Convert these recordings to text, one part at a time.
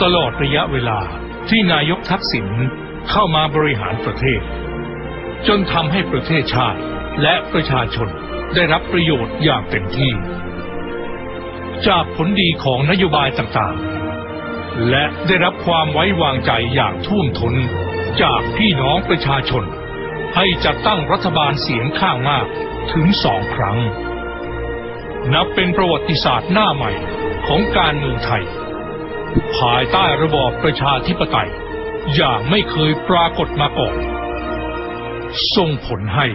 ตลอดระยะเวลาที่นายกทักษิณเข้ามาบริหารประเทศ จนทำให้ประเทศชาติและประชาชนได้รับประโยชน์อย่างเต็มที่ จากผลดีของนโยบายต่างๆ และได้รับความไว้วางใจอย่างท่วมท้นจากพี่น้องประชาชน ให้จัดตั้งรัฐบาลเสียงข้างมากถึงสองครั้ง นับเป็นประวัติศาสตร์หน้าใหม่ของการเมืองไทย ภายใต้ระบอบประชาธิปไตย อย่างไม่เคยปรากฏมาก่อน ส่งผลให้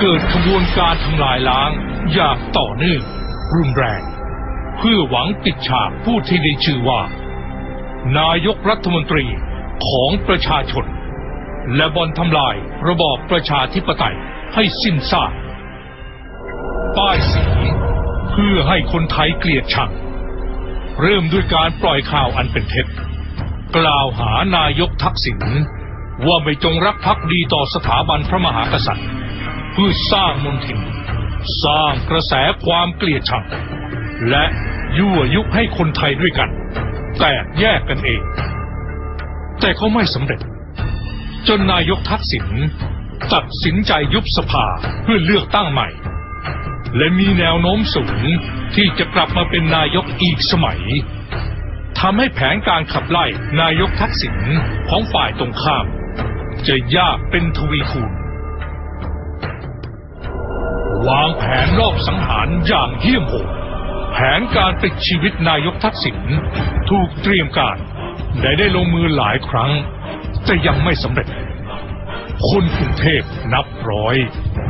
เกิดขบวนการทำลายล้างอย่างต่อเนื่องรุนแรง เพื่อหวังปิดฉากผู้ที่ได้ชื่อว่า นายกรัฐมนตรีของประชาชน และบอนทำลายระบอบประชาธิปไตยให้สิ้นซากป้ายสีเพื่อให้คนไทยเกลียดชัง เริ่มด้วยการปล่อยข่าวอันเป็นเท็จ กล่าวหานายกทักษิณว่าไม่จงรักภักดีต่อสถาบันพระมหากษัตริย์ เพื่อสร้างมนทิน สร้างกระแสความเกลียดชัง และยั่วยุให้คนไทยด้วยกัน แตกแยกกันเอง แต่เขาไม่สำเร็จ จนนายกทักษิณตัดสินใจยุบสภาเพื่อเลือกตั้งใหม่ และมีแนวโน้มสูงที่จะกลับมาเป็นนายกอีกสมัยทำให้แผนการขับไล่นายกทักษิณของฝ่ายตรงข้าม จะยากเป็นทวีคูณ วางแผนรอบสังหารอย่างเหี้ยมโหดแผนการปิดชีวิตนายกทักษิณถูกเตรียมการได้ได้ลงมือหลายครั้ง แต่ยังไม่สำเร็จ คนกรุงเทพนับร้อย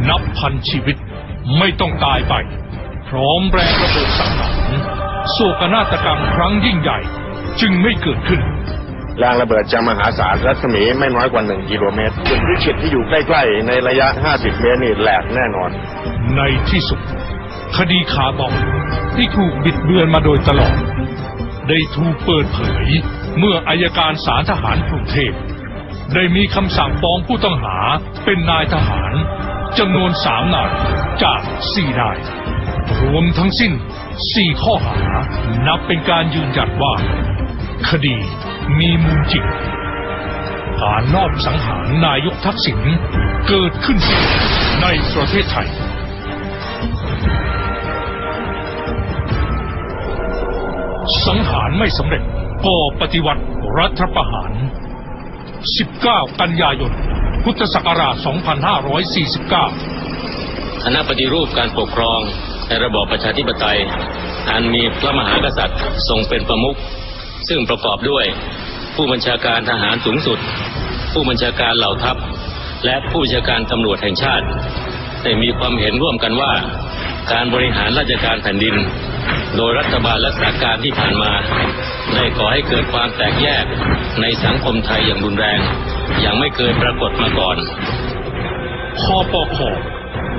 นับพันชีวิต ไม่ต้องตายไป พร้อมแรงระเบิดสังหารโศกนาฏกรรมครั้งยิ่งใหญ่ จึงไม่เกิดขึ้นแรงระเบิดจะมหาศาลรัศมีไม่น้อยกว่า 1 กิโลเมตรจุดวิกฤตที่อยู่ใกล้ ๆ ในระยะ 50 เมตรนี่แหลกแน่นอน ในที่สุด คดีคาร์บอมที่ถูกบิดเบือนมาโดยตลอด ได้ถูกเปิดเผย เมื่ออายการศาลทหารกรุงเทพ ได้มีคำสั่งฟ้องผู้ต้องหาเป็นนายทหารจำนวนสามนาย จากสี่นาย รวมทั้งสิ้นสี่ข้อหา นับเป็นการยืนยันว่า คดีมีมูลจริงการลอบสังหารนายกทักษิณเกิดขึ้นจริงในประเทศไทย สังหารไม่สำเร็จก่อปฏิวัติรัฐประหาร 19 กันยายน พุทธศักราช 2549 ณะปฏิรูปการปกครองในระบอบประชาธิปไตย อันมีพระมหากษัตริย์ทรงเป็นประมุข ซึ่งประกอบด้วย ผู้บัญชาการทหารสูงสุด ผู้บัญชาการเหล่าทัพ และผู้บัญชาการตำรวจแห่งชาติ ได้มีความเห็นร่วมกันว่า การบริหารราชการแผ่นดิน โดยรัฐบาลและสถานการที่ผ่านมาได้ก่อให้เกิดความแตกแยกในสังคมไทยอย่างรุนแรง อย่างไม่เคยปรากฏมาก่อนคอปค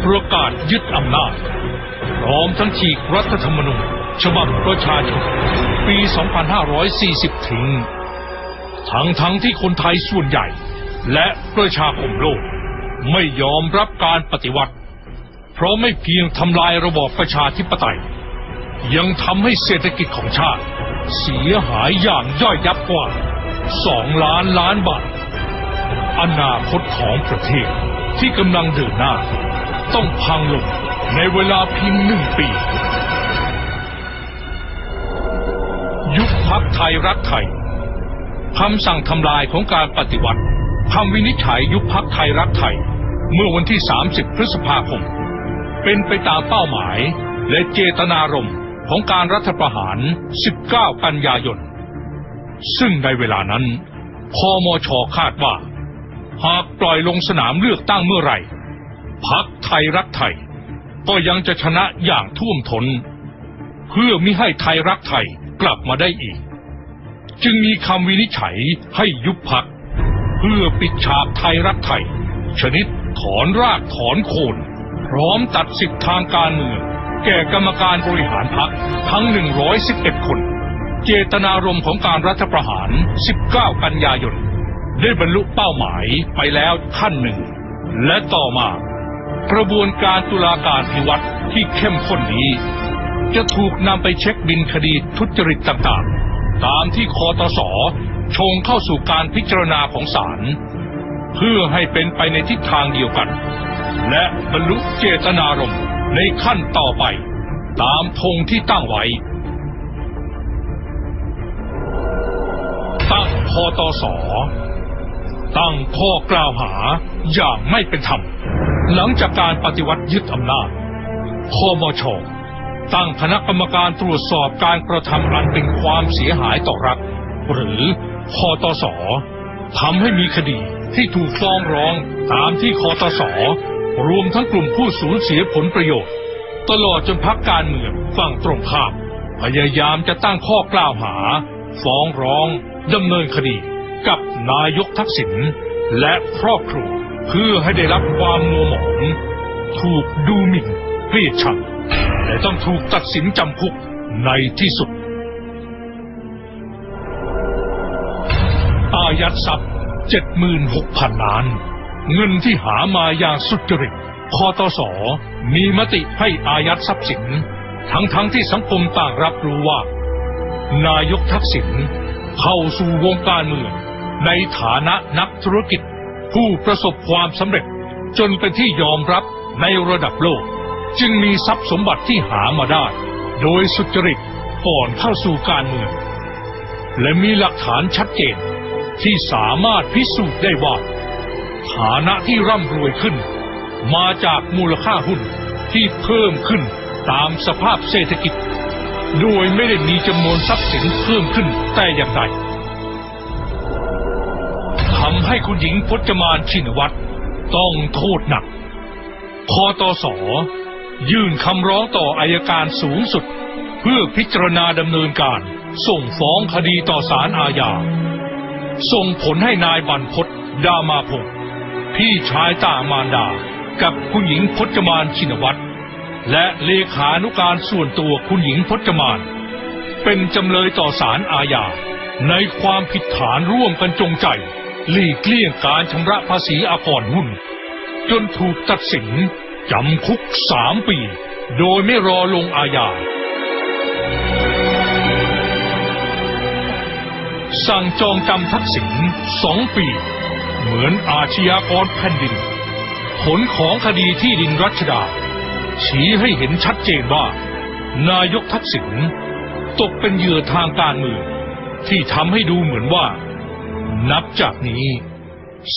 ประกาศยึดอำนาจ พร้อมทั้งฉีกรัฐธรรมนูญฉบับประชาชนปี 2540ทิ้งทั้งทั้งที่คนไทยส่วนใหญ่ และประชาคมโลก ไม่ยอมรับการปฏิวัติ เพราะไม่เพียงทำลายระบอบประชาธิปไตย ยังทำให้เศรษฐกิจของชาติ เสียหายอย่างย่อยยับกว่า 2 ล้านล้านบาทอนาคตของประเทศที่กำลังเดินหน้า ต้องพังลงในเวลาเพียงหนึ่งปี ยุคพักไทยรักไทยคำสั่งทำลายของการปฏิวัติคำวินิจฉัยยุคพักไทยรักไทย เมื่อวันที่ 30 พฤษภาคม เป็นไปตามเป้าหมายและเจตนารมณ์ของการรัฐประหาร 19 กันยายน ซึ่งในเวลานั้น พมชคาดว่า หากปล่อยลงสนามเลือกตั้งเมื่อไหร่ พักไทยรักไทย ก็ยังจะชนะอย่างท่วมทนเพื่อมิให้ไทยรักไทยกลับมาได้อีก จึงมีคำวินิจฉัยให้ยุบพัก เพื่อปิดฉากไทยรักไทย ชนิดถอนรากถอนโคน พร้อมตัดสิทธิทางการเมืองแก่กรรมการบริหารพักทั้ง 111 คน เจตนารมณ์ของการรัฐประหาร 19 กันยายน ได้บรรลุเป้าหมายไปแล้วขั้นหนึ่ง และต่อมา กระบวนการตุลาการพิวัตรที่เข้มข้นนี้ จะถูกนำไปเช็คบินคดีทุจริตต่างๆ ตามที่คอตสชงเข้าสู่การพิจารณาของศาลเพื่อให้เป็นไปในทิศทางเดียวกัน และบรรลุเจตนารมณ์ในขั้นต่อไป ตามธงที่ตั้งไว้ ตั้งคอตสตั้งข้อกล่าวหาอย่างไม่เป็นธรรม หลังจากการปฏิวัติยึดอำนาจคอมช ตั้งคณะกรรมการตรวจสอบการกระทำอันเป็นความเสียหายต่อรัฐ หรือคอตสทำให้มีคดีที่ถูกฟ้องร้องตามที่คอตสรวมทั้งกลุ่มผู้สูญเสียผลประโยชน์ ตลอดจนพักการเมืองฝั่งตรงข้ามพยายามจะตั้งข้อกล่าวหา ฟ้องร้องดำเนินคดีกับนายกทักษิณและครอบครัว เพื่อให้ได้รับความมัวหมอง ถูกดูหมิ่นเกลียดชังและต้องถูกตัดสินจำคุกในที่สุด อายัดทรัพย์76,000ล้าน เงินที่หามาอย่างสุจริตคอตสมีมติให้อายัดทรัพย์สิน ทั้งๆทที่สังคมต่างรับรู้ว่า นายกทักษิณเข้าสู่วงการเมืองในฐานะนักธุรกิจ ผู้ประสบความสำเร็จจนเป็นที่ยอมรับในระดับโลก จึงมีทรัพย์สมบัติที่หามาได้ โดยสุจริตก่อนเข้าสู่การเมือง และมีหลักฐานชัดเจนที่สามารถพิสูจน์ได้ว่า ฐานะที่ร่ำรวยขึ้น มาจากมูลค่าหุ้นที่เพิ่มขึ้นตามสภาพเศรษฐกิจ โดยไม่ได้มีจำนวนทรัพย์สินเพิ่มขึ้นแต่อย่างใดำให้คุณหญิงพจมานชินวัตรต้องโทษหนัก คอตสยื่นคำร้องต่ออายการสูงสุด เพื่อพิจารณาดำเนินการ ส่งฟ้องคดีต่อศาลอาญา ส่งผลให้นายบรรพตดามาพงศ์พี่ชายต่างมารดา กับคุณหญิงพจมานชินวัตรและเลขานุการส่วนตัวคุณหญิงพจมาน เป็นจำเลยต่อศาลอาญาในความผิดฐานร่วมกันจงใจ หลีกเลี่ยงการชำระภาษีอากรหุ้น จนถูกตัดสินจำคุกสามปี โดยไม่รอลงอาญา สั่งจองจำทักษิณสองปี เหมือนอาชญากรแผ่นดิน ผลของคดีที่ดินรัชดา ชี้ให้เห็นชัดเจนว่า นายกทักษิณตกเป็นเหยื่อทางการเมืองที่ทำให้ดูเหมือนว่า นับจากนี้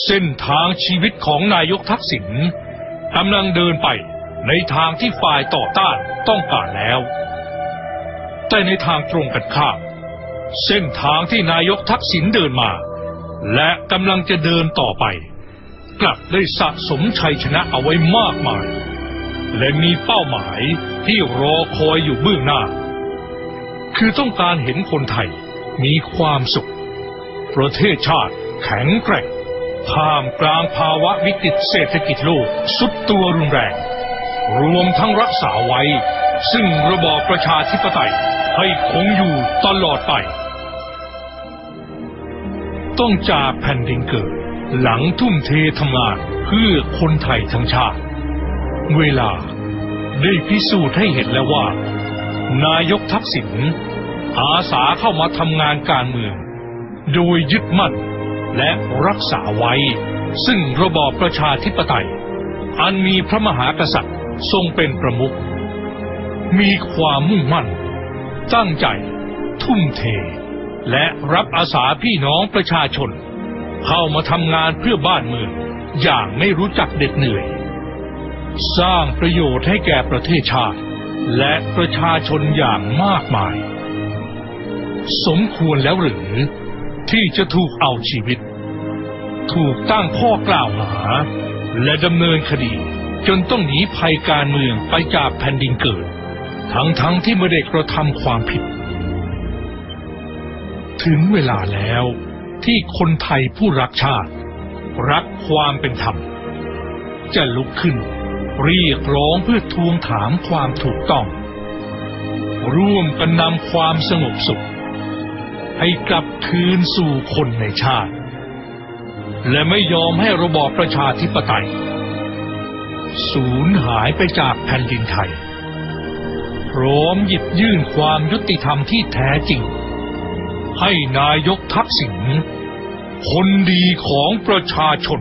เส้นทางชีวิตของนายกทักษิณกำลังเดินไปในทางที่ฝ่ายต่อต้านต้องการแล้ว แต่ในทางตรงกันข้ามเส้นทางที่นายกทักษิณเดินมา และกำลังจะเดินต่อไป กลับได้สะสมชัยชนะเอาไว้มากมาย และมีเป้าหมายที่รอคอยอยู่เบื้องหน้า คือต้องการเห็นคนไทยมีความสุข ประเทศชาติแข็งแกร่งท่ามกลางภาวะวิกฤตเศรษฐกิจโลกสุดตัวรุนแรง รวมทั้งรักษาไว้ ซึ่งระบอบประชาธิปไตยให้คงอยู่ตลอดไป ต้องจากแผ่นดินเกิด หลังทุ่มเททำงานเพื่อคนไทยทั้งชาติ เวลาได้พิสูจน์ให้เห็นแล้วว่า นายกทักษิณอาสาเข้ามาทำงานการเมือง โดยยึดมั่น และรักษาไว้ ซึ่งระบอบประชาธิปไตย อันมีพระมหากษัตริย์ทรงเป็นประมุขมีความมุ่งมั่น ตั้งใจ ทุ่มเท และรับอาสาพี่น้องประชาชน เข้ามาทำงานเพื่อบ้านเมืองอย่างไม่รู้จักเด็ดเหนื่อย สร้างประโยชน์ให้แก่ประเทศชาติ และประชาชนอย่างมากมาย สมควรแล้วหรือ ที่จะถูกเอาชีวิต ถูกตั้งข้อกล่าวหา และดำเนินคดี จนต้องหนีภัยการเมืองไปจากแผ่นดินเกิด ทั้งๆทที่ไม่ได้กระทำความผิด ถึงเวลาแล้วที่คนไทยผู้รักชาติ รักความเป็นธรรม จะลุกขึ้น เรียกร้องเพื่อทวงถามความถูกต้อง ร่วมกันนำความสงบสุข ให้กลับคืนสู่คนในชาติ และไม่ยอมให้ระบอบประชาธิปไตย สูญหายไปจากแผ่นดินไทย พร้อมหยิบยื่นความยุติธรรมที่แท้จริง ให้นายกทักษิณคนดีของประชาชน